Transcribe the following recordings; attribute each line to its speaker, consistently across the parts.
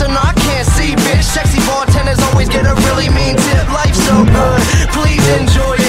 Speaker 1: so I can't see, bitch. Sexy bartenders always get a really mean tip. Life's so good, please enjoy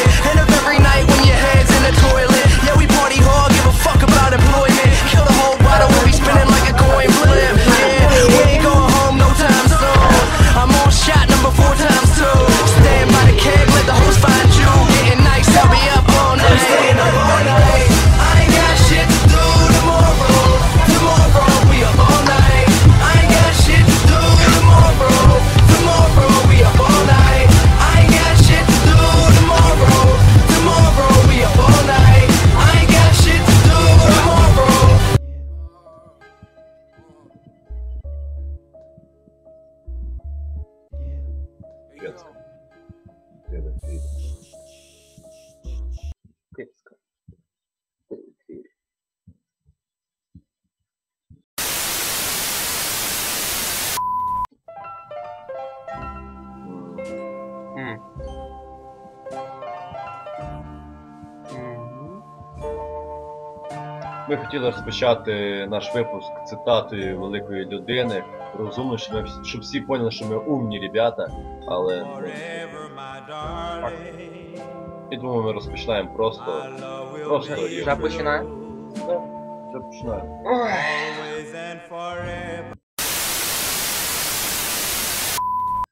Speaker 2: хотіли розпочати наш випуск цитатою великої людини. Розумно, щоб, ми, всі- щоб всі поняли, що ми умні ребята, але ну, і думаю, ми розпочинаємо просто. Просто
Speaker 3: Вже
Speaker 2: як-
Speaker 3: починає?
Speaker 2: Да, вже починаємо.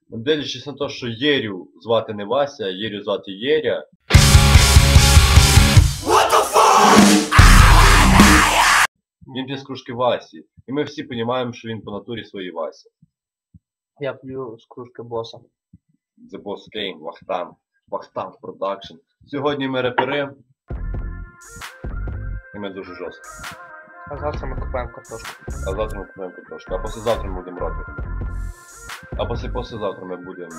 Speaker 2: Дивлячись на те, що Єрю звати не Вася, а Єрю звати Єря. Він п'є з кружки Васі. І ми всі розуміємо, що він по натурі своїй Вася.
Speaker 3: Я п'ю з кружки боса.
Speaker 2: The Boss Game, Вахтанг, Вахтанг Продакшн. Сьогодні ми репери. І ми дуже жорстко.
Speaker 3: А завтра ми купуємо картошку.
Speaker 2: А завтра ми купуємо картошку. А післязавтра ми будемо робити. А після послезавтра ми будемо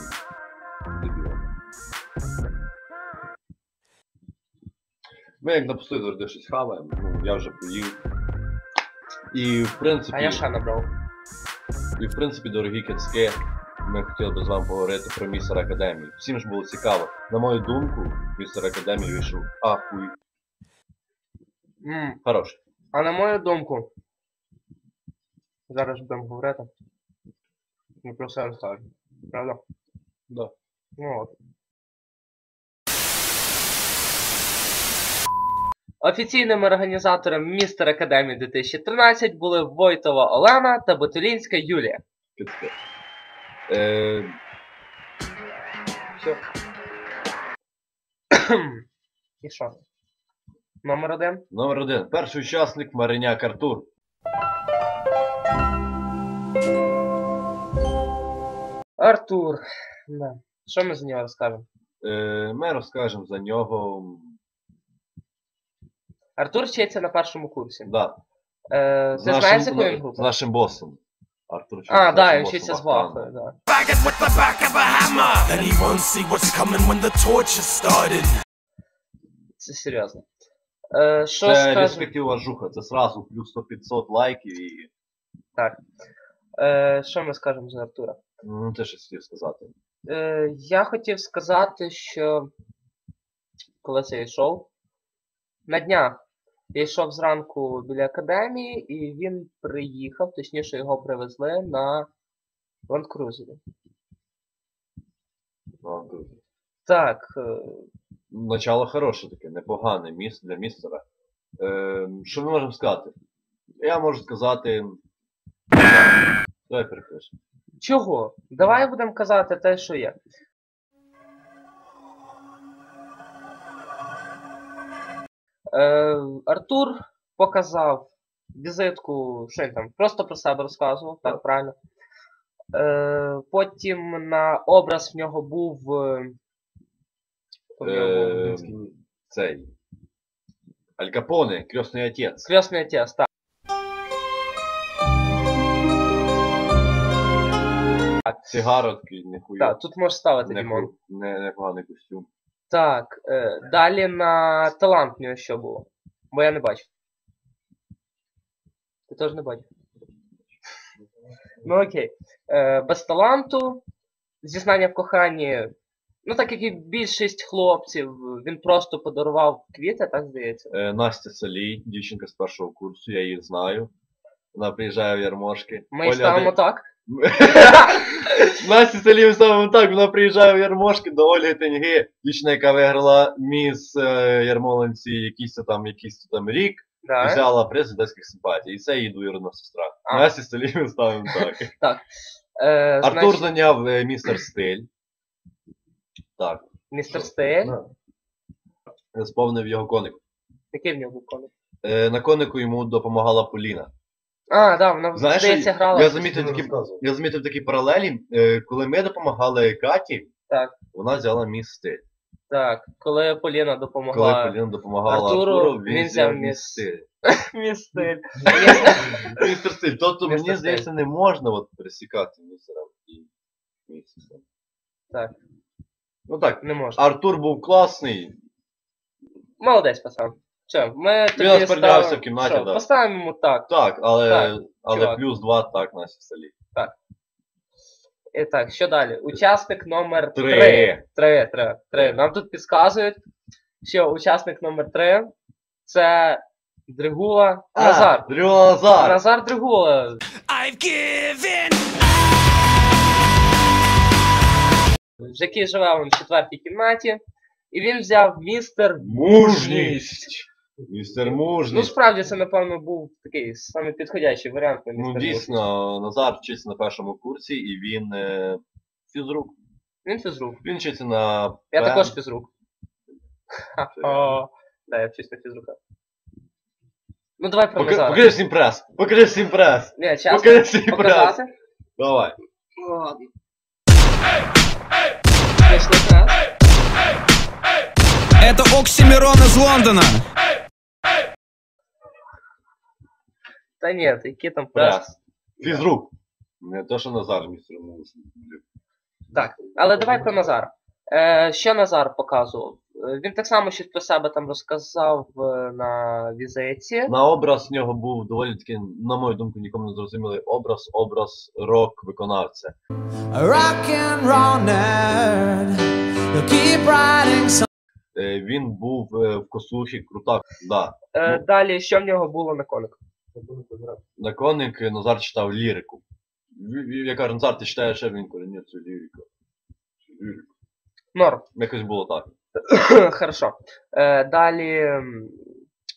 Speaker 2: дебілами. Ми як напустили завжди щось хаваємо. Ну, я вже поїв. І в принципі,
Speaker 3: А я ще набрав.
Speaker 2: і в принципі, дорогі кицьки, ми хотіли би з вами поговорити про містер Академію. Всім ж було цікаво. На мою думку, містер Академії вийшов ахуй.
Speaker 3: М.
Speaker 2: Хороший.
Speaker 3: А на мою думку, зараз будемо говорити. Ми про все розкажемо. Правда?
Speaker 2: Да.
Speaker 3: Ну от. Офіційними організаторами Містер Академії 2013 були Войтова Олена та Ботулінська Юлія.
Speaker 2: Е... Все.
Speaker 3: І що? Номер один.
Speaker 2: Номер один. Перший учасник Мариняк Артур.
Speaker 3: Артур. Да. Що ми за нього розкажемо?
Speaker 2: Е, ми розкажемо за нього.
Speaker 3: Артур вчиться на першому курсі.
Speaker 2: Да,
Speaker 3: Е,
Speaker 2: з
Speaker 3: ти
Speaker 2: нашим-
Speaker 3: знаєш, з якої
Speaker 2: з
Speaker 3: групи?
Speaker 2: нашим босом. Артур
Speaker 3: А,
Speaker 2: з
Speaker 3: да,
Speaker 2: нашим
Speaker 3: він вчиться з
Speaker 2: Вахтангом.
Speaker 3: Вахою, да.
Speaker 4: Baggers with the back of a hammer. Then see what's coming when the torture started.
Speaker 3: Це серйозно. Е, що
Speaker 2: Це
Speaker 3: скажемо?
Speaker 2: респектива жуха, це сразу плюс 100-500 лайків і.
Speaker 3: Так. Е, що ми скажемо за Артура?
Speaker 2: Ну, ти щось хотів сказати.
Speaker 3: Е, я хотів сказати, що коли це йшов, на днях я йшов зранку біля академії, і він приїхав, точніше його привезли на ландкрузері. Так, е,
Speaker 2: Начало хороше таке, непогане місце для містера. Е, що ми можемо сказати? Я можу сказати. Давай перехреш.
Speaker 3: чого? Давай будемо казати те, що є. Е, Артур показав візитку, що він там, просто про себе розказував, так, правильно. Е, потім на образ в нього був. е, в нього
Speaker 2: Е, цей. Аль Капоне, крестний отець.
Speaker 3: Крестний отець, так.
Speaker 2: Сигара такий, нехуй.
Speaker 3: Так, тут можеш ставити Дімон.
Speaker 2: Непоганий костюм.
Speaker 3: Так, е, далі на талант в нього що було? Бо я не бачив. Ти теж не бачив? Ну окей. Е, без таланту, зізнання в коханні. Ну, так як і більшість хлопців, він просто подарував квіти, так здається.
Speaker 2: Е, Настя Салій, дівчинка з першого курсу, я її знаю. Вона приїжджає в Ярмошки.
Speaker 3: Ми її ставимо так.
Speaker 2: Настя Салій ставимо так, вона приїжджає в Ярмошки до Ольги Теньги, дівчина, яка виграла міс е, Ярмолинці якийсь там, якийсь там рік, і
Speaker 3: Да.
Speaker 2: взяла приз одеських симпатій. І це її двоюрідна сестра.
Speaker 3: А.
Speaker 2: Настя Салій ми ставимо так.
Speaker 3: Е,
Speaker 2: Артур
Speaker 3: значить,
Speaker 2: зайняв е, містер стиль. Так.
Speaker 3: містер Стейль.
Speaker 2: Сповнив його коник.
Speaker 3: Який в нього був коник?
Speaker 2: Е, на конику йому допомагала Поліна.
Speaker 3: А, да, вона
Speaker 2: Знаєш,
Speaker 3: здається грала.
Speaker 2: Я замітив такі, я замітив такі паралелі. Е, коли ми допомагали Каті,
Speaker 3: Так.
Speaker 2: вона взяла мій стиль.
Speaker 3: Так, коли Поліна
Speaker 2: Коли
Speaker 3: допомогла
Speaker 2: Поліна допомагала
Speaker 3: Артуру,
Speaker 2: Артуру,
Speaker 3: він
Speaker 2: він
Speaker 3: взяв мій
Speaker 2: стиль.
Speaker 3: містер.
Speaker 2: Містер стиль. Тобто
Speaker 3: Містер
Speaker 2: мені
Speaker 3: стиль.
Speaker 2: здається, не можна от пересікати містером і містером.
Speaker 3: Так,
Speaker 2: Ну так,
Speaker 3: не можна.
Speaker 2: Артур був класний.
Speaker 3: Молодець, пацан. Що, ми тобі
Speaker 2: розподілявся
Speaker 3: ставимо-
Speaker 2: в кімнаті,
Speaker 3: що,
Speaker 2: да.
Speaker 3: Поставимо йому так.
Speaker 2: Так, але,
Speaker 3: Так,
Speaker 2: але
Speaker 3: чувак.
Speaker 2: плюс два так на столі.
Speaker 3: І так, що далі? Учасник номер
Speaker 2: Три.
Speaker 3: 3. Три, три, три. Нам тут підказують, що учасник номер 3 це Дригула Назар.
Speaker 2: Дрю Назар.
Speaker 3: Назар Дригула.
Speaker 4: I've given
Speaker 3: який живе він в четвертій кімнаті. І він взяв містер
Speaker 2: Мужність. Містер
Speaker 3: Ну,
Speaker 2: мужність.
Speaker 3: справді, це, напевно, був такий саме підходящий варіант на
Speaker 2: Ну,
Speaker 3: містер
Speaker 2: дійсно, Назар вчиться на першому курсі і він е, фізрук.
Speaker 3: Мужність. Він фізрук.
Speaker 2: Він вчиться на
Speaker 3: Я
Speaker 2: пен-
Speaker 3: також фізрук. О, Да, я вчусь на фізрука. Ну давай про
Speaker 2: Пока-
Speaker 3: Назара.
Speaker 2: Покажи всім прес. Покажи всім прес.
Speaker 3: Ні, чесно,
Speaker 2: Покажи всім прес.
Speaker 3: показати.
Speaker 2: Давай.
Speaker 3: Ладно. Пішли прес.
Speaker 5: Это Оксимирон из Лондона.
Speaker 3: Та ні, які там. Прес.
Speaker 2: Фізрук. Не то, що Назар містер.
Speaker 3: Так, але давай про Назара. Е, що Назар показував? Він так само щось про себе там розказав е, на візиті.
Speaker 2: На образ в нього був доволі такий, на мою думку, нікому не зрозумілий образ, образ рок-виконавця. Е, Він був е, в косухі крутак. Да.
Speaker 3: Е, далі, що в нього було на конику?
Speaker 2: На коник Назар читав лірику. Я кажу, Назар, ти читаєш, каже, ні, це лірика. Це лірика.
Speaker 3: Норм.
Speaker 2: Якось було так.
Speaker 3: Хорошо. Е, далі.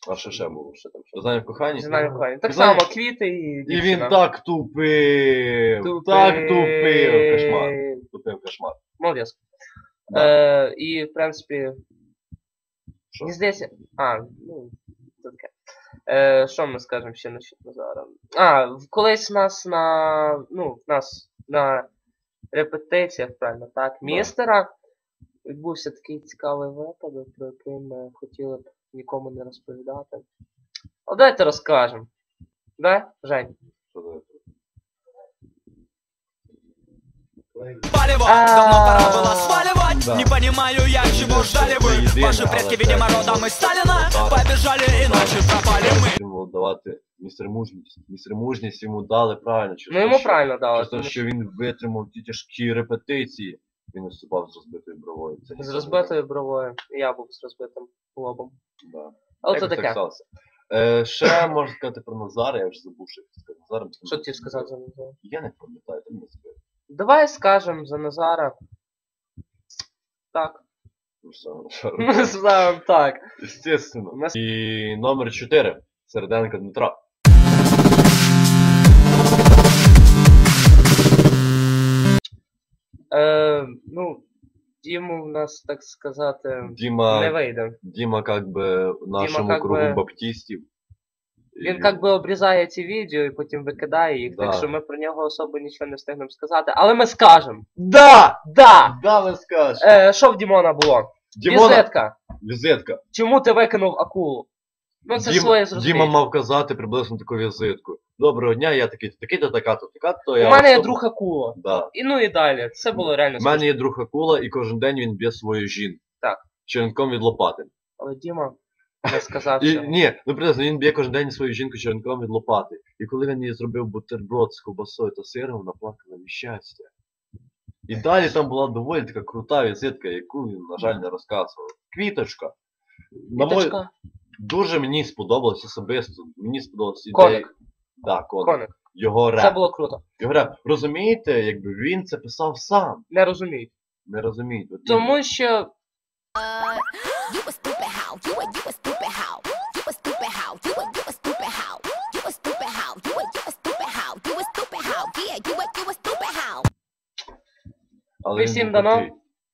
Speaker 2: А що ще було? Що там? Що знає в коханні?
Speaker 3: Знаю, кохання. Так
Speaker 2: Знаєш,
Speaker 3: само квіти і
Speaker 2: І
Speaker 3: дівчина.
Speaker 2: він так тупив.
Speaker 3: Тупий.
Speaker 2: Так тупив. Кошмар. Тупив кошмар.
Speaker 3: Молодець.
Speaker 2: Да.
Speaker 3: Е, і, в принципі,
Speaker 2: Що?
Speaker 3: мені здається. А, ну. Е, що ми скажемо ще насчет Назара? А, в- колись нас на. Ну, нас на репетиціях, правильно, так, містера відбувся такий цікавий випадок, про який ми хотіли б нікому не розповідати. А давайте розкажемо. Да, Жень?
Speaker 2: Що за-
Speaker 4: Палево,
Speaker 3: А.
Speaker 4: давно пора было сваливать
Speaker 2: Да.
Speaker 4: Не понимаю я, чего ждали вы
Speaker 2: Єдине,
Speaker 4: Ваши
Speaker 2: але
Speaker 4: предки,
Speaker 2: це
Speaker 4: видимо, родом из Сталина
Speaker 2: так.
Speaker 4: Побежали, иначе пропали мы
Speaker 2: Йому давати містер мужність. Містер мужність йому дали правильно. через
Speaker 3: Ну
Speaker 2: те,
Speaker 3: йому
Speaker 2: що-
Speaker 3: правильно дали.
Speaker 2: Через те,
Speaker 3: тому
Speaker 2: що він витримав ті тяжкі репетиції. Він виступав з розбитою бровою. Це
Speaker 3: З
Speaker 2: ніколи
Speaker 3: розбитою бровою. Я був з розбитим лобом.
Speaker 2: не- Да.
Speaker 3: Але
Speaker 2: Якось
Speaker 3: то
Speaker 2: так
Speaker 3: таке.
Speaker 2: сталося. Е, ще можна сказати про Назара, я вже забув, що я хотів сказати Назара.
Speaker 3: Що ти сказав за Назара?
Speaker 2: Я не пам'ятаю, ти не скажи.
Speaker 3: Давай скажем за Назара. Так. Ми знаємо так.
Speaker 2: Естественно.
Speaker 3: У нас-
Speaker 2: І номер 4. Середенка Дмитра.
Speaker 3: Е, ну, Діму в нас, так сказати,
Speaker 2: Діма,
Speaker 3: не вийде.
Speaker 2: Діма как би в нашому
Speaker 3: как
Speaker 2: кругу
Speaker 3: би-
Speaker 2: баптистів.
Speaker 3: Він як би обрізає ці відео і потім викидає їх,
Speaker 2: Да.
Speaker 3: так що ми про нього особо нічого не встигнемо сказати. Але ми скажемо. Да! Да!
Speaker 2: Да, ви скажеш.
Speaker 3: Е, що в Дімона було?
Speaker 2: Дімона,
Speaker 3: Візитка.
Speaker 2: візитка.
Speaker 3: Чому ти викинув акулу? Ну, це
Speaker 2: Дім-
Speaker 3: своє зрозуміння.
Speaker 2: Діма мав казати приблизно таку візитку. Доброго дня, я такий, такий-то, така-то, така-то. я.
Speaker 3: У
Speaker 2: я
Speaker 3: мене є
Speaker 2: особа-
Speaker 3: друг Акула.
Speaker 2: Да.
Speaker 3: І ну і далі. Це було реально
Speaker 2: У мене
Speaker 3: смішно.
Speaker 2: є друг Акула, і кожен день він б'є свою жінку.
Speaker 3: Так.
Speaker 2: Черенком від лопати.
Speaker 3: Але Діма не сказав,
Speaker 2: І,
Speaker 3: що...
Speaker 2: ні, ну приблизно, він б'є кожен день свою жінку черенком від лопати. І коли він їй зробив бутерброд з ковбасою та сиром, вона плакала від щастя. І далі там була доволі така крута візитка, яку він, на жаль, не розказував. Квіточка. На мой...
Speaker 3: Квіточка.
Speaker 2: Дуже мені сподобалось особисто. Мені сподобалась ідея.
Speaker 3: Коник.
Speaker 2: Да, коник.
Speaker 3: Коник.
Speaker 2: Його реп.
Speaker 3: Це було круто.
Speaker 2: Його реп. Розумієте, якби він це писав сам.
Speaker 3: Не розумію.
Speaker 2: Не розумієте. От
Speaker 3: Тому що
Speaker 6: You a stupid how? You a you a
Speaker 2: Але
Speaker 3: всім дано.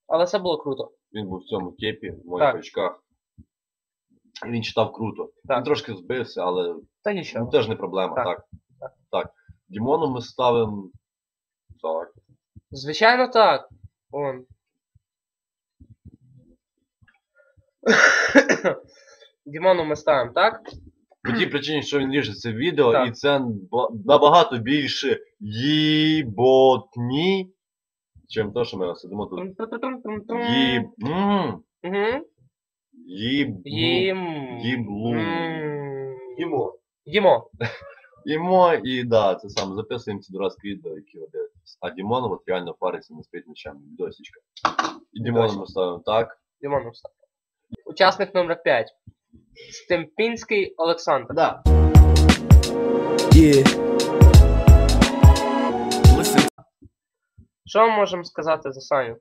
Speaker 3: Але це було круто.
Speaker 2: Він був в цьому кепі, в моїх
Speaker 3: Так.
Speaker 2: очках. Він читав круто.
Speaker 3: Так.
Speaker 2: Він трошки збився, але
Speaker 3: Та
Speaker 2: ну,
Speaker 3: нічого.
Speaker 2: теж не проблема,
Speaker 3: Так.
Speaker 2: так. Так. Дімону ми ставимо. Так.
Speaker 3: Звичайно так. Он. Дімону ми ставимо, так?
Speaker 2: По тій причині, що він ріже це відео,
Speaker 3: Так.
Speaker 2: і це ба- набагато більше їботні, чим то, що ми сидимо тут. Їб... Їб...
Speaker 3: Їм.
Speaker 2: Їблу. Їмо.
Speaker 3: Їмо.
Speaker 2: Їмо, і да, це саме записуємо ці дурацькі відео, які ви дивитесь. А Дімон от реально париться не спить ночами. Досічка. І Дімона ми ставимо так.
Speaker 3: Дімону ставимо. Учасник номер 5. Стемпінський Олександр.
Speaker 2: Да.
Speaker 1: Yeah.
Speaker 3: Що ми можемо сказати за Саню?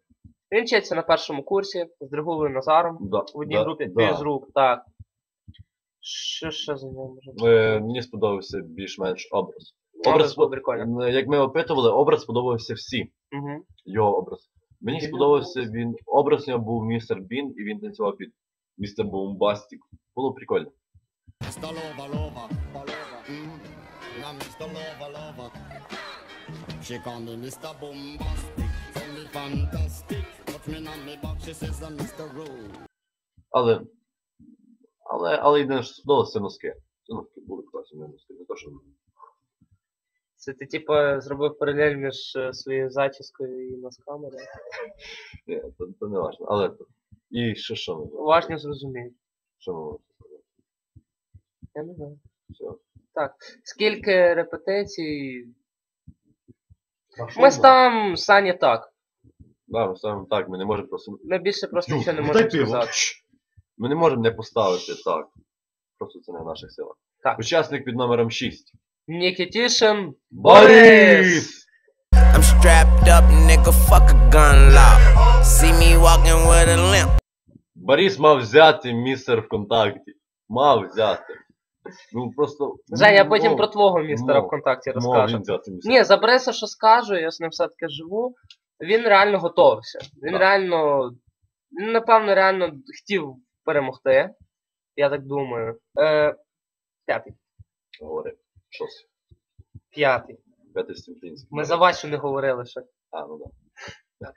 Speaker 3: Він вчиться на першому курсі з Дригулою Назаром.
Speaker 2: Да,
Speaker 3: В одній
Speaker 2: да,
Speaker 3: групі
Speaker 2: да.
Speaker 3: без рук, так. Що ще за нього можемо
Speaker 2: Е, мені сподобався більш-менш образ.
Speaker 3: Образ був прикольний.
Speaker 2: Як ми опитували, образ сподобався всі.
Speaker 3: Угу.
Speaker 2: Його образ. Мені
Speaker 3: Він
Speaker 2: сподобався він. Образ у нього був містер Бін, і він танцював під містер Бомбастік. Було прикольно.
Speaker 7: Lover, lover, lover, mm. Now Mr. She call me Mr. Bombastic, tell me fantastic. Touch me on me back, she says I'm Mr. Rude.
Speaker 2: Але. Але, але єдине, що сподобалося, це носки. Це носки були класні не носки. Не то, що.
Speaker 3: Це ти типу зробив паралель між е, своєю зачіскою і носками, да?
Speaker 2: Ні, це, це не важно. Але. то- І що що ми?
Speaker 3: Уважно зрозумію.
Speaker 2: Що ми можемо сказати?
Speaker 3: Я не знаю.
Speaker 2: Все.
Speaker 3: Скільки репетицій. Ми ставимо Сані так.
Speaker 2: Да, ми ставимо так, ми не можемо просто.
Speaker 3: Ми більше просто нічого не
Speaker 2: ну
Speaker 3: можемо сказати.
Speaker 2: Ми не можемо не поставити так. Просто це не в наших силах.
Speaker 3: Так.
Speaker 2: Учасник під номером 6.
Speaker 3: Нікітішин Борис!
Speaker 2: Борис!
Speaker 1: I'm strapped up, nigga, fuck a gun lock. See me walking with a limp.
Speaker 2: Борис мав взяти містер ВКонтакті. Мав взяти. Ну просто.
Speaker 3: Женя, я
Speaker 2: ну,
Speaker 3: потім
Speaker 2: мав-
Speaker 3: про твого містера
Speaker 2: мав-
Speaker 3: ВКонтакті розкажу.
Speaker 2: взяти містер.
Speaker 3: Ні, за Бориса, що скажу, я з ним все-таки живу. Він реально готовився. Він
Speaker 2: Так.
Speaker 3: реально. Він, напевно, реально хотів перемогти. Я так думаю. Е, п'ятий.
Speaker 2: Говори. Щось.
Speaker 3: П'ятий.
Speaker 2: П'ятий стімплінський.
Speaker 3: Ми за Васю не говорили ще.
Speaker 2: А, ну да.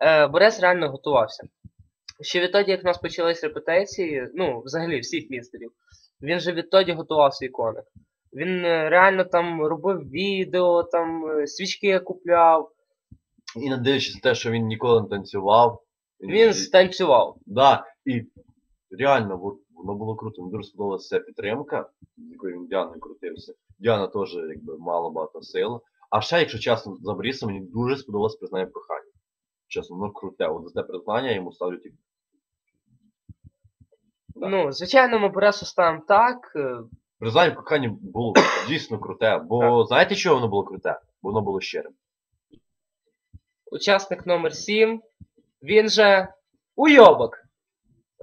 Speaker 3: Е, Борис реально готувався. Ще відтоді, як в нас почались репетиції, ну, взагалі всіх містерів, він же відтоді готував свій коник. Він е, реально там робив відео, там е, свічки купляв.
Speaker 2: І не дивлячись на те, що він ніколи не танцював.
Speaker 3: Він станцював.
Speaker 2: Да, і реально, от, воно було круто. Мені дуже сподобалася ця підтримка, з якою він Діаною крутився. Діана теж якби мала багато сил. А ще, якщо чесно, за Борисом, мені дуже сподобалось признання кохання. Чесно, воно круте. От за те признання я йому ставлю тільки.
Speaker 3: Ну, звичайно, ми Борису ставимо так. е,
Speaker 2: Признання кохання було дійсно круте. Бо знаєте, чого воно було круте? Бо воно було щирим.
Speaker 3: Учасник номер 7. Він же уйобок.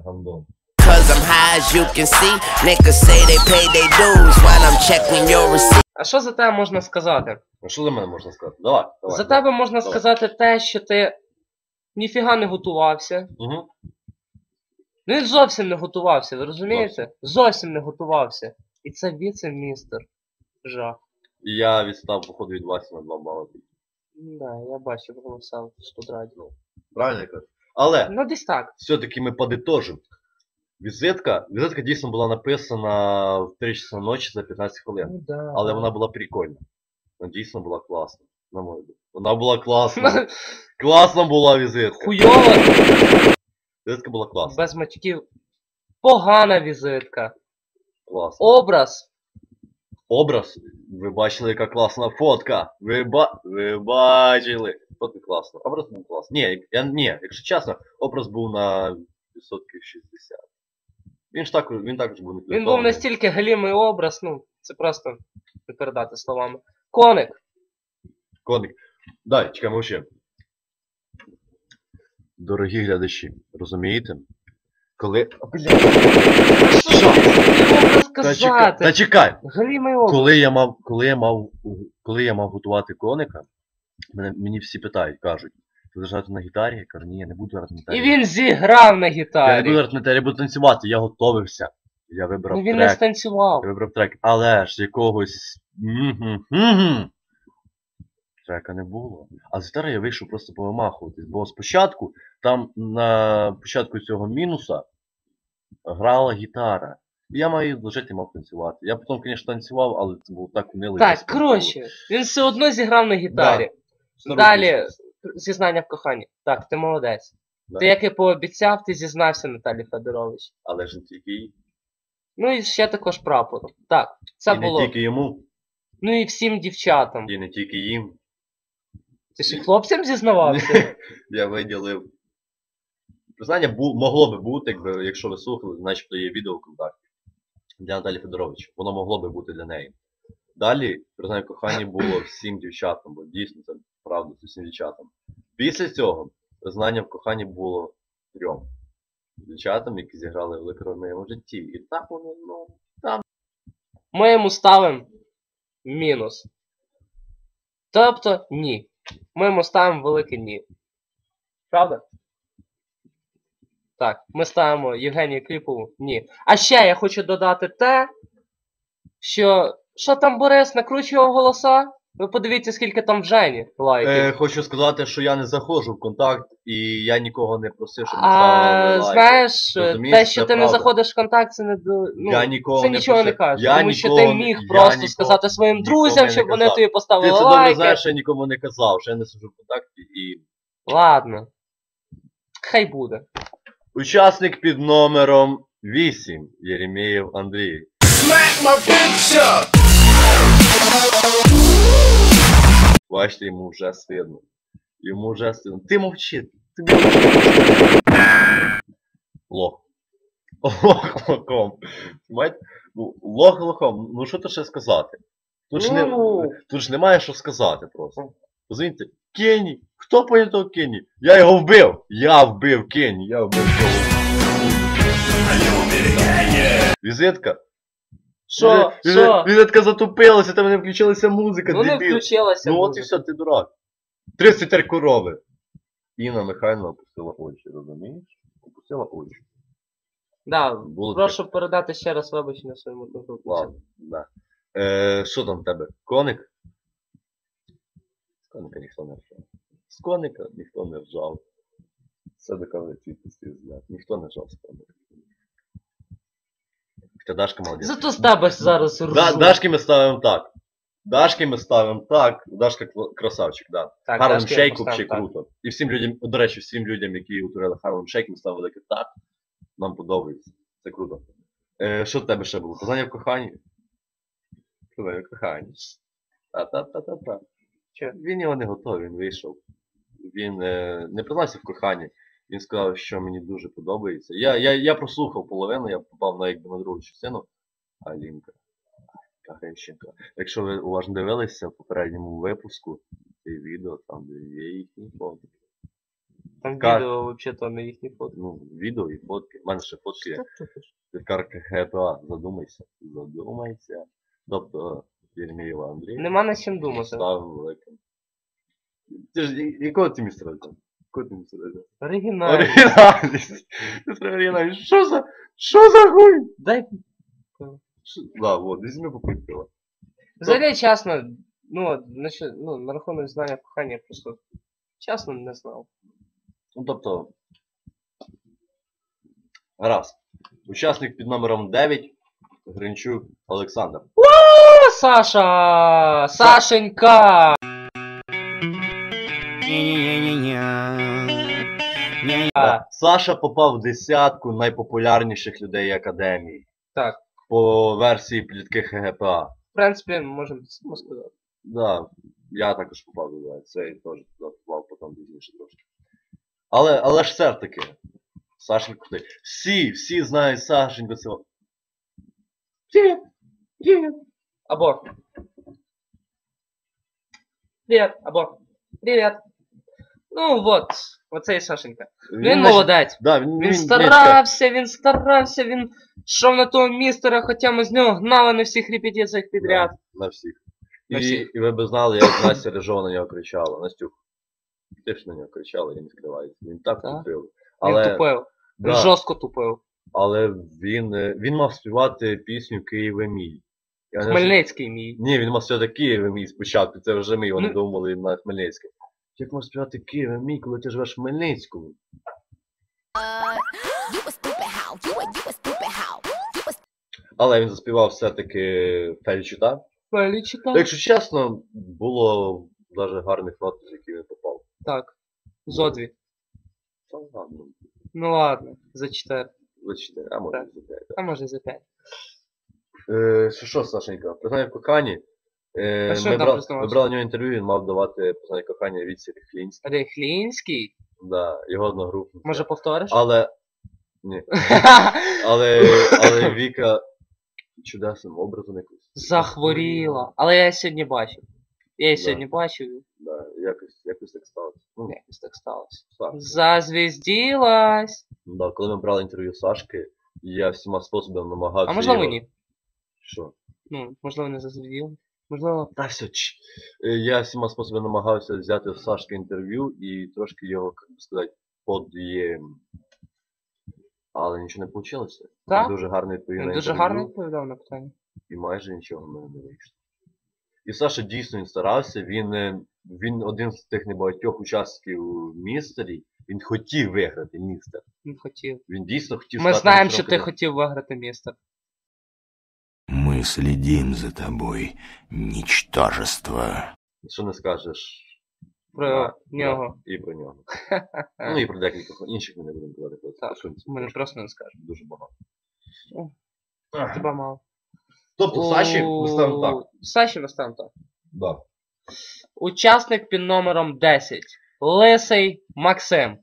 Speaker 2: Гандон.
Speaker 1: Cause I'm high as you can see. Niggas say they pay their dues while I'm checking your receipt.
Speaker 3: А що за тебе можна сказати?
Speaker 2: А що за мене можна сказати? Давай, давай.
Speaker 3: за тебе можна
Speaker 2: давай.
Speaker 3: сказати те, що ти ніфіга не готувався.
Speaker 2: Угу.
Speaker 3: Ну він зовсім не готувався, ви розумієте? Зовсім не готувався. І це віце-містер. Жах.
Speaker 2: І я відстав, походу, від Васі на 2 бали.
Speaker 3: Ну Да, я бачив голоса в студраді.
Speaker 2: Правильно я кажу? Але
Speaker 3: Ну десь так.
Speaker 2: все-таки ми подытожим. Візитка, візитка дійсно була написана в 3 часа ночі за 15 хвилин.
Speaker 3: Ну, да.
Speaker 2: Але вона була прикольна. Вона дійсно була класна. На мою думку. Вона була класна. Класна була візитка.
Speaker 3: Хуйова,
Speaker 2: Візитка була класна.
Speaker 3: без матюків. Погана візитка.
Speaker 2: класна.
Speaker 3: Образ.
Speaker 2: Образ. Ви бачили, яка класна фотка. Ви, ба... ви бачили. Фотка класна. Образ був класний. Ні, я... ні, якщо чесно, образ був на відсотків 60. Він ж так, він також був не
Speaker 3: Він був настільки галімий образ, ну, це просто не передати словами. Коник.
Speaker 2: Коник. Дай, чекай, мовчи. Дорогі глядачі, розумієте? Коли.
Speaker 3: Що?
Speaker 2: Та чекай, та чекай! Коли я мав, коли я мав, коли я мав готувати коника, мене, мені всі питають, кажуть, ти будеш грати на гітарі? Я кажу, ні, я не буду грати на гітарі.
Speaker 3: І він зіграв на гітарі.
Speaker 2: Я не буду грати на гітарі, я буду танцювати, я готовився. Я вибрав
Speaker 3: Ну він не станцював.
Speaker 2: Я вибрав трек, але ж якогось. мгм, мгм, Трека не було. А з гітари я вийшов просто повимахуватись, бо спочатку там на початку цього мінуса грала гітара. Я маю лежати мав танцювати. Я потім, звісно, танцював, але це було так унило.
Speaker 3: Так, коротше, він все одно зіграв на гітарі.
Speaker 2: Що
Speaker 3: Далі, зізнання в коханні. Так, ти молодець.
Speaker 2: Да.
Speaker 3: Ти, як і пообіцяв, ти зізнався Наталі Федорович.
Speaker 2: Але ж не тільки їй.
Speaker 3: Ну і ще також прапором. Так, це
Speaker 2: і
Speaker 3: було.
Speaker 2: не тільки йому,
Speaker 3: Ну і всім дівчатам.
Speaker 2: і не тільки їм.
Speaker 3: Ти ж і хлопцям зізнавався?
Speaker 2: Я виділив. Признання бу- могло би бути, якби, якщо ви слухали, начебто є відео в контакті для Наталі Федорович. Воно могло би бути для неї. Далі, признання кохання було всім дівчатам, бо дійсно це правда, це всім дівчатам. Після цього признання в коханні було трьом дівчатам, які зіграли велику роль в моєму житті. І так вони, ну,
Speaker 3: Ми йому ставимо мінус. Тобто ні. Ми йому ставимо велике ні. Правда? Так, ми ставимо Євгенію Кліпову ні. А ще я хочу додати те, що. Що там Борис накручував голоса? Ви подивіться, скільки там в Жені лайків.
Speaker 2: Е, хочу сказати, що я не заходжу в контакт і я нікого не просив, щоб не
Speaker 3: А
Speaker 2: ставили лайки.
Speaker 3: знаєш,
Speaker 2: Розумієш,
Speaker 3: те, що
Speaker 2: це
Speaker 3: ти не
Speaker 2: правда.
Speaker 3: заходиш в контакт, це не до. Ну,
Speaker 2: Я нікого
Speaker 3: це
Speaker 2: не
Speaker 3: нічого не
Speaker 2: просив.
Speaker 3: каже.
Speaker 2: Я
Speaker 3: тому що ти
Speaker 2: не-
Speaker 3: міг
Speaker 2: я
Speaker 3: просто
Speaker 2: нікого-
Speaker 3: сказати своїм
Speaker 2: нікого
Speaker 3: друзям,
Speaker 2: не
Speaker 3: щоб вони
Speaker 2: казав.
Speaker 3: тобі
Speaker 2: Ти
Speaker 3: поставили
Speaker 2: це добре
Speaker 3: лайки.
Speaker 2: знаєш, що я нікому не казав, що я не сиджу в контакті і.
Speaker 3: Ладно. Хай буде.
Speaker 2: Учасник під номером 8 Єремєєв Андрій.
Speaker 4: Smack my bitch up.
Speaker 2: Бачите, йому вже стидно. Йому вже стидно. Ти мовчи. Тобі мовчи. Лох. Лох лохом. Ну, лох лохом. Ну що то ще сказати? Тут ж, не,
Speaker 3: Ну.
Speaker 2: тут ж немає що сказати просто. Розумієте? Кенні. Хто того Кенні? Я його вбив. Я вбив Кенні. Я вбив того. Візитка.
Speaker 3: Що?
Speaker 2: Візит-
Speaker 3: Що?
Speaker 2: Візитка затупилася, там не включилася музика,
Speaker 3: Ну не
Speaker 2: дебіл.
Speaker 3: включилася.
Speaker 2: Ну от і все, ти дурак. 33 корови. Інна Михайлівна опустила очі, розумієш? Опустила очі.
Speaker 3: Да,
Speaker 2: Було
Speaker 3: прошу передати ще раз вибачення своєму другу.
Speaker 2: Ладно, да. Е, що там в тебе? Коник? З коника ніхто не ржав. З коника ніхто не ржав. Це доказує твій пустий взгляд. Ніхто не ржав з коника. Хоча Дашка молодець.
Speaker 3: Зато з тебе зараз.
Speaker 2: Да, Дашки ми ставимо так. Дашки ми ставимо так. Дашка кла- красавчик, да.
Speaker 3: Так,
Speaker 2: Харлем
Speaker 3: Дашки я
Speaker 2: Шейк
Speaker 3: поставив
Speaker 2: взагалі
Speaker 3: так.
Speaker 2: круто. І всім людям, до речі, всім людям, які утворили Харлем Шейк, ми ставили велике так. Нам подобається. Це круто. Е, що в тебе ще було? Познання в коханні? Познання в коханні. Та-та-та-та-та. Він його не готовий, він вийшов. Він е, не признався в коханні. Він сказав, що мені дуже подобається. Я, я, я прослухав половину, я попав на якби на другу частину. Алінка. Грищенка. Якщо ви уважно дивилися в попередньому випуску і відео, там де є їхні фотки.
Speaker 3: Там
Speaker 2: Как?
Speaker 3: відео взагалі-то не їхні фото.
Speaker 2: Ну, відео і фотки. У мене ще фотки
Speaker 3: ти?
Speaker 2: Карка ГПА. Задумайся. Задумайся. Тобто Єрмієва Андрій.
Speaker 3: Нема на чим думати.
Speaker 2: Став великим. Ти ж якого ти місця родив? Місця родив?
Speaker 3: Оригінально.
Speaker 2: Оригінальність. Ти треба оригінальність. Що за... Що за хуй?
Speaker 3: Дай.
Speaker 2: Да, вот, візьми попить пиво.
Speaker 3: Взагалі, чесно, ну, от, ну, на рахунок знання кохання я просто чесно не знав.
Speaker 2: Ну, тобто. Раз. Учасник під номером 9 Гринчук Олександр.
Speaker 3: О, Саша! Сашенька!
Speaker 2: Да. Саша попав в десятку найпопулярніших людей академії.
Speaker 3: Так.
Speaker 2: По версії плітки ХГПА.
Speaker 3: В принципі, можемо сказати.
Speaker 2: Да, я також попав до два. Цей теж попав потім пізніше трошки. Але, але ж все таки. Сашенько ти. Всі, всі знають Сашеньку цього.
Speaker 3: Привет! Привет! Або. Привет, або. Привет. Ну вот, оцей Сашенька. Він
Speaker 2: наче-
Speaker 3: молодець.
Speaker 2: Да, він,
Speaker 3: Він
Speaker 2: він,
Speaker 3: старався, він старався, він йшов на того містера, хоча ми з нього гнали на всіх репетиціях підряд.
Speaker 2: На всіх.
Speaker 3: На
Speaker 2: і,
Speaker 3: всіх.
Speaker 2: і ви б знали, як Настя Рижова на нього кричала. Настюх, ти ж на нього кричала, я не скриваюся. Він так
Speaker 3: Так.
Speaker 2: тупив.
Speaker 3: Він тупив.
Speaker 2: Да,
Speaker 3: жорстко тупив.
Speaker 2: але він, е, він мав співати пісню Києве мій. Я не
Speaker 3: Хмельницький мій.
Speaker 2: Ні, він мав співати Києве мій спочатку, це вже ми, вони
Speaker 3: Ну.
Speaker 2: думали на Хмельницькому. Як можна співати Києве мій, коли ти живеш в Хмельницькому? Але він заспівав все-таки Фельчута.
Speaker 3: Фелічита?
Speaker 2: Якщо чесно, було навіть гарних нот, з які він попав.
Speaker 3: Так. Зодві.
Speaker 2: Та ладно,
Speaker 3: Ну ладно, за 4.
Speaker 2: за 4, а може
Speaker 3: Так.
Speaker 2: за 5.
Speaker 3: А може за 5.
Speaker 2: Е, що, Сашенька, признання в коханні. Е,
Speaker 3: що
Speaker 2: ми,
Speaker 3: там
Speaker 2: брали, ми брали у нього інтерв'ю, він мав давати признання кохання від Ріхлінський.
Speaker 3: Рихлінський?
Speaker 2: Да, його одногрупник.
Speaker 3: Може повториш?
Speaker 2: Але. Ні. Але, але Віка чудесним образом якось.
Speaker 3: Захворіла. Але я сьогодні бачив. Я її
Speaker 2: Да.
Speaker 3: сьогодні бачив.
Speaker 2: Да, якось, якось так сталося. Ну,
Speaker 3: Якось так сталося.
Speaker 2: так.
Speaker 3: Зазвізділась.
Speaker 2: Да, коли ми брали інтерв'ю Сашки, я всіма способами намагався.
Speaker 3: А можливо
Speaker 2: його...
Speaker 3: ні.
Speaker 2: Що?
Speaker 3: Ну, можливо, не зазвізділа. Можливо.
Speaker 2: Та все, ч. Я всіма способами намагався взяти в Сашки інтерв'ю і трошки його, як би сказати, под'єм. Але нічого не вийшло.
Speaker 3: Так?
Speaker 2: Дуже гарно відповів
Speaker 3: Він
Speaker 2: на
Speaker 3: дуже
Speaker 2: інтерв'ю,
Speaker 3: гарно відповідав на питання.
Speaker 2: і майже нічого в мене не вийшло. І Саша дійсно він старався, він, е, він один з тих небагатьох учасників в містері, він хотів виграти містер.
Speaker 3: Він хотів.
Speaker 2: Він дійсно хотів
Speaker 3: Ми
Speaker 2: стати
Speaker 3: знаємо, що ти хотів виграти містер.
Speaker 4: Мы следим за тобой, ничтожество.
Speaker 2: Що не скажеш
Speaker 3: Про
Speaker 2: Да,
Speaker 3: нього.
Speaker 2: да, і про нього. Ну і про декілька інших ми не будемо казати. бо це
Speaker 3: Так,
Speaker 2: пошунці
Speaker 3: Ми не
Speaker 2: трошки
Speaker 3: просто не скажемо.
Speaker 2: дуже багато.
Speaker 3: О,
Speaker 2: Ах.
Speaker 3: Тебе мало.
Speaker 2: Тобто Саші ми ставимо так.
Speaker 3: У- Саші ми ставимо так.
Speaker 2: Да.
Speaker 3: Учасник під номером 10. Лисий Максим.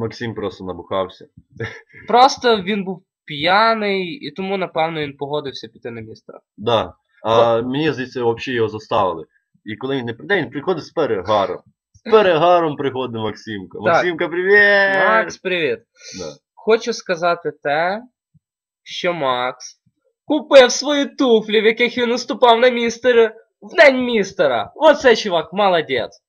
Speaker 2: Максим просто набухався.
Speaker 3: Просто він був п'яний, і тому, напевно, він погодився піти на містера.
Speaker 2: Да. А мені здається, взагалі його заставили. І коли він не прийде, він приходить з перегаром. З перегаром приходить Максимка. Максимка, привіт!
Speaker 3: Макс, привіт!
Speaker 2: Да.
Speaker 3: Хочу сказати те, що Макс купив свої туфлі, в яких він наступав на містера в день містера. Оце чувак, молодець.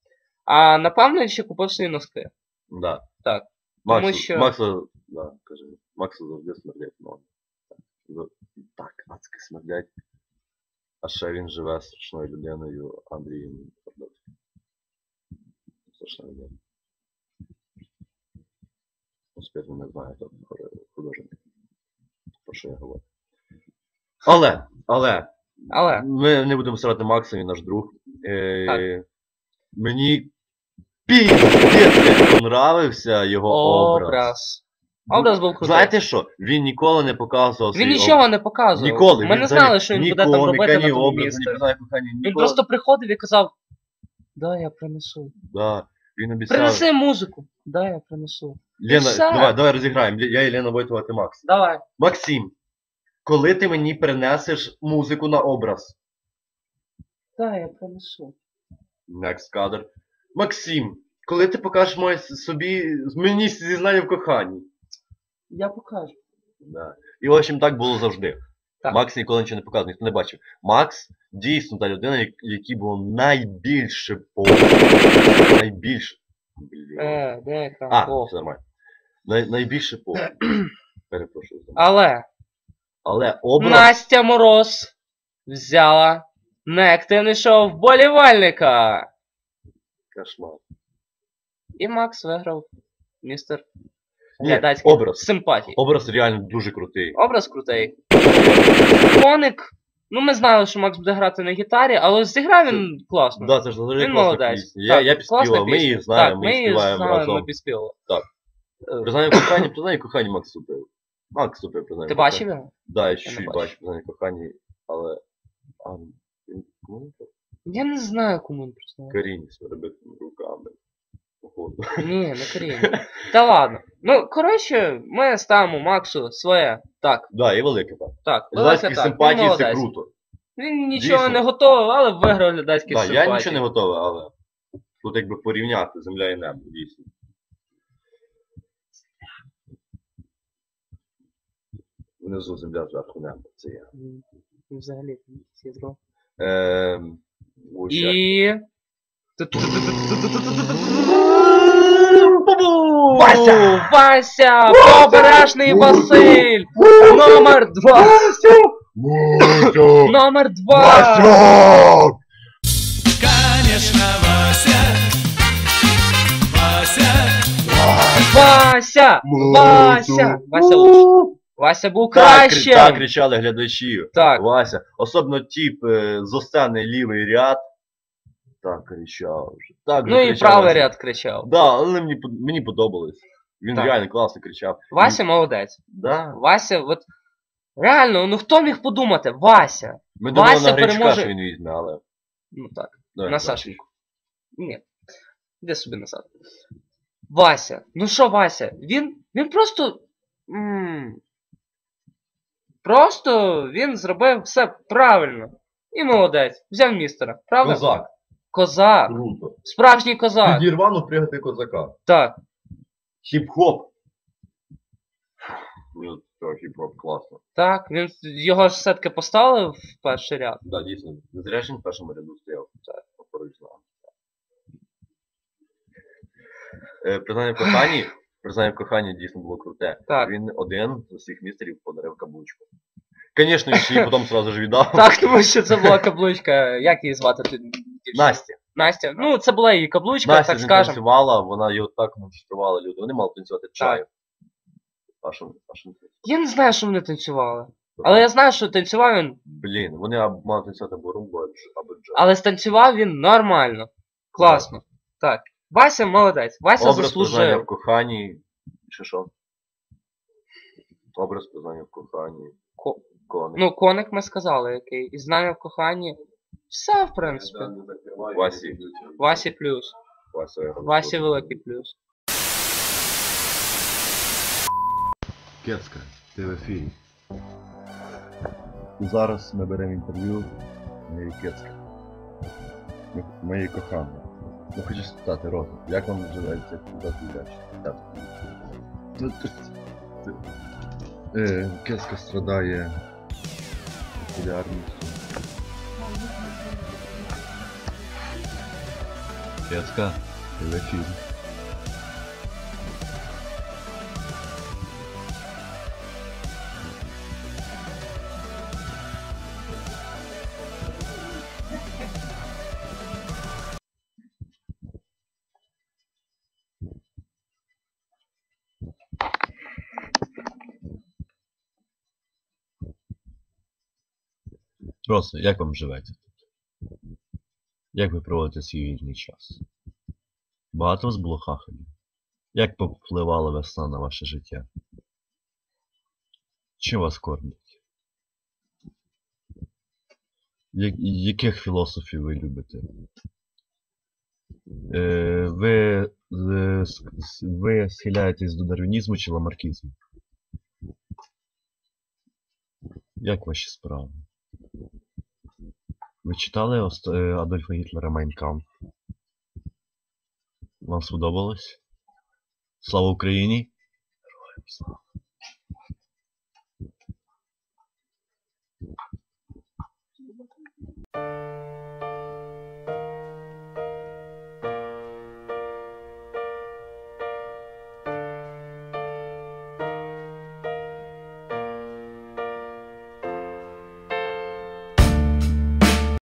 Speaker 3: А напевно він ще купив свої носки.
Speaker 2: Да.
Speaker 3: Так.
Speaker 2: Макс,
Speaker 3: Тому що-
Speaker 2: Макса, да, кажи, Макса завжди смердять ноги. Так, так, адськи смердять. А ще він живе страшною людиною Андрієм Твардовським. Страшна людина. Успішно не знаю, хто художник. Про що я говорю. Але, але,
Speaker 3: Але
Speaker 2: ми не будемо срати Макса, він наш друг. Е,
Speaker 3: Так.
Speaker 2: Мені піздець понравився його образ.
Speaker 3: образ. Образ був крутий.
Speaker 2: Знаєте що? Він ніколи не показував
Speaker 3: Він нічого не показував.
Speaker 2: Ніколи.
Speaker 3: Ми
Speaker 2: він
Speaker 3: не знали, що він
Speaker 2: ні
Speaker 3: буде там
Speaker 2: коміка,
Speaker 3: робити
Speaker 2: ні
Speaker 3: на тому
Speaker 2: образу,
Speaker 3: місці.
Speaker 2: кохання,
Speaker 3: Він
Speaker 2: ніколи.
Speaker 3: просто приходив і казав, да, я принесу.
Speaker 2: Да. Він обіцяв.
Speaker 3: Принеси музику. Да, я принесу.
Speaker 2: Лена,
Speaker 3: все.
Speaker 2: давай, давай розіграємо. Я і Лена войтувати Макс.
Speaker 3: Давай.
Speaker 2: Максим, коли ти мені принесеш музику на образ?
Speaker 3: Да, я принесу.
Speaker 2: Next кадр. Максим, коли ти покажеш моє собі мені зізнання в коханні?
Speaker 3: Я покажу.
Speaker 2: Да. І в общем так було завжди.
Speaker 3: Так.
Speaker 2: Макс ніколи нічого не показував, ніхто не бачив. Макс дійсно та людина, як- якій було найбільше по. Найбільше. Блін.
Speaker 3: Е, де?
Speaker 2: А,
Speaker 3: О.
Speaker 2: все нормально. Най, найбільше по. Перепрошую.
Speaker 3: Але
Speaker 2: Але образ.
Speaker 3: Настя Мороз взяла неактивний шоу вболівальника.
Speaker 2: Кошмар.
Speaker 3: І Макс виграв містер глядацький
Speaker 2: образ.
Speaker 3: симпатій.
Speaker 2: Образ реально дуже крутий.
Speaker 3: Образ крутий. Коник. Ну, ми знали, що Макс буде грати на гітарі, але зіграв він класно.
Speaker 2: Да, це ж дуже
Speaker 3: він
Speaker 2: класна
Speaker 3: молодець.
Speaker 2: пісня. Я,
Speaker 3: Так,
Speaker 2: я
Speaker 3: класна
Speaker 2: підспівав, ми
Speaker 3: пісня.
Speaker 2: її знаємо,
Speaker 3: так,
Speaker 2: ми її співаємо
Speaker 3: знали,
Speaker 2: разом.
Speaker 3: ми підспівали.
Speaker 2: Так.
Speaker 3: Е,
Speaker 2: Признання кохання, признання кохання Макс супив. Макс супив признання
Speaker 3: Ти бачив його?
Speaker 2: Да, я
Speaker 3: не
Speaker 2: чуть
Speaker 3: бачив.
Speaker 2: бачив признання кохання, але... А, він- ну,
Speaker 3: Я не знаю, кому він признав.
Speaker 2: Каріні робити руками. Походу.
Speaker 3: Ні, не Каріні. Та ладно. Ну, коротше, ми ставимо Максу своє. Так,
Speaker 2: Да, і велике так.
Speaker 3: так. велике так. Він
Speaker 2: симпатії це
Speaker 3: молодець.
Speaker 2: круто.
Speaker 3: Він нічого
Speaker 2: Дійсно.
Speaker 3: не готовий, але виграв глядацькі
Speaker 2: Да,
Speaker 3: симпатії.
Speaker 2: я нічого не готовий, але тут якби порівняти земля і небо, дійсно. Внизу земля, зверху небо. Це я.
Speaker 3: Взагалі, всі зро.
Speaker 2: Ем,
Speaker 3: І...
Speaker 2: Вася!
Speaker 3: Вася! Побережний Василь! Номер два! Номер два!
Speaker 4: Конечно, Вася. Вася.
Speaker 3: Вася! Вася! Вася лучше. Вася був
Speaker 2: Так, крі- так кричали глядачі.
Speaker 3: Так.
Speaker 2: Вася. Особливо тип е, з останній лівий ряд. Так кричав вже. Так
Speaker 3: Ну і
Speaker 2: кричав
Speaker 3: правий
Speaker 2: Вася.
Speaker 3: ряд кричав.
Speaker 2: Да, але мені, под- мені подобалось. Він
Speaker 3: Так.
Speaker 2: реально класно кричав.
Speaker 3: Вася молодець.
Speaker 2: Да.
Speaker 3: Вася, от... Реально, ну хто міг подумати? Вася!
Speaker 2: Ми думали
Speaker 3: Вася
Speaker 2: на Гречка,
Speaker 3: переможе-
Speaker 2: що він візьме, але...
Speaker 3: Ну так.
Speaker 2: Давай,
Speaker 3: На. Сашеньку. Ні. Іди собі назад. Вася. Ну що Вася? Він. Він просто. м, Просто він зробив все правильно. І молодець. Взяв містера. Правда?
Speaker 2: Козак.
Speaker 3: Козак.
Speaker 2: Круто.
Speaker 3: Справжній козак.
Speaker 2: Підірвану пригати козака.
Speaker 3: Так.
Speaker 2: Хіп-хоп. Ну, то хіп-хоп класно.
Speaker 3: Так. Він його ж все-таки поставили в перший ряд.
Speaker 2: Да, дійсно. Не зря ж він в першому ряду стояв. Так, поруч з нами. Е, Признання в коханні. Признання в коханні дійсно було круте.
Speaker 3: Так.
Speaker 2: Він один з усіх містерів подарив каблучку. Звісно, він ще її потім сразу ж віддав.
Speaker 3: Так, тому що це була каблучка. Як її звати? тут?
Speaker 2: Настя.
Speaker 3: Настя. Ну, це була її каблучка,
Speaker 2: Настя
Speaker 3: так
Speaker 2: ж
Speaker 3: скажемо.
Speaker 2: танцювала, вона його так монструвала люди. Вони мали танцювати чаю. А що, а що?
Speaker 3: Я не знаю, що вони танцювали. Але я знаю, що танцював він.
Speaker 2: Блін, вони або мали танцювати або румбу, або або джаз.
Speaker 3: Але станцював він нормально. Класно. Так. Вася молодець. Вася
Speaker 2: Образ
Speaker 3: заслужив.
Speaker 2: в коханні. Що що? Образ признання в коханні.
Speaker 3: Ко-
Speaker 2: Коник.
Speaker 3: Ну, коник ми сказали, який. І знання в коханні. Все, в принципі.
Speaker 2: Васі.
Speaker 3: Васі плюс.
Speaker 2: Вася.
Speaker 3: Васі великий плюс.
Speaker 2: Кецка, ти в ефірі. Зараз ми беремо інтерв'ю моєї Кецки. М- Моєї коханої. Я хочу спитати, Роза, як вам живеться куди ти йдеш? Так. Тут- тут- тут- Е, Кецка страдає популярністю. Кецка, Просто, як вам живеться тут? Як ви проводите свій вільний час? Багато вас було хахалів? Як повпливала весна на ваше життя? Чим вас кормять? Я- яких філософів ви любите? Е, ви, е, ви схиляєтесь до дарвінізму чи ламаркізму? Як ваші справи? Ви читали е, Адольфа Гітлера Майнкамп? Вам сподобалось? Слава Україні! Героям слава!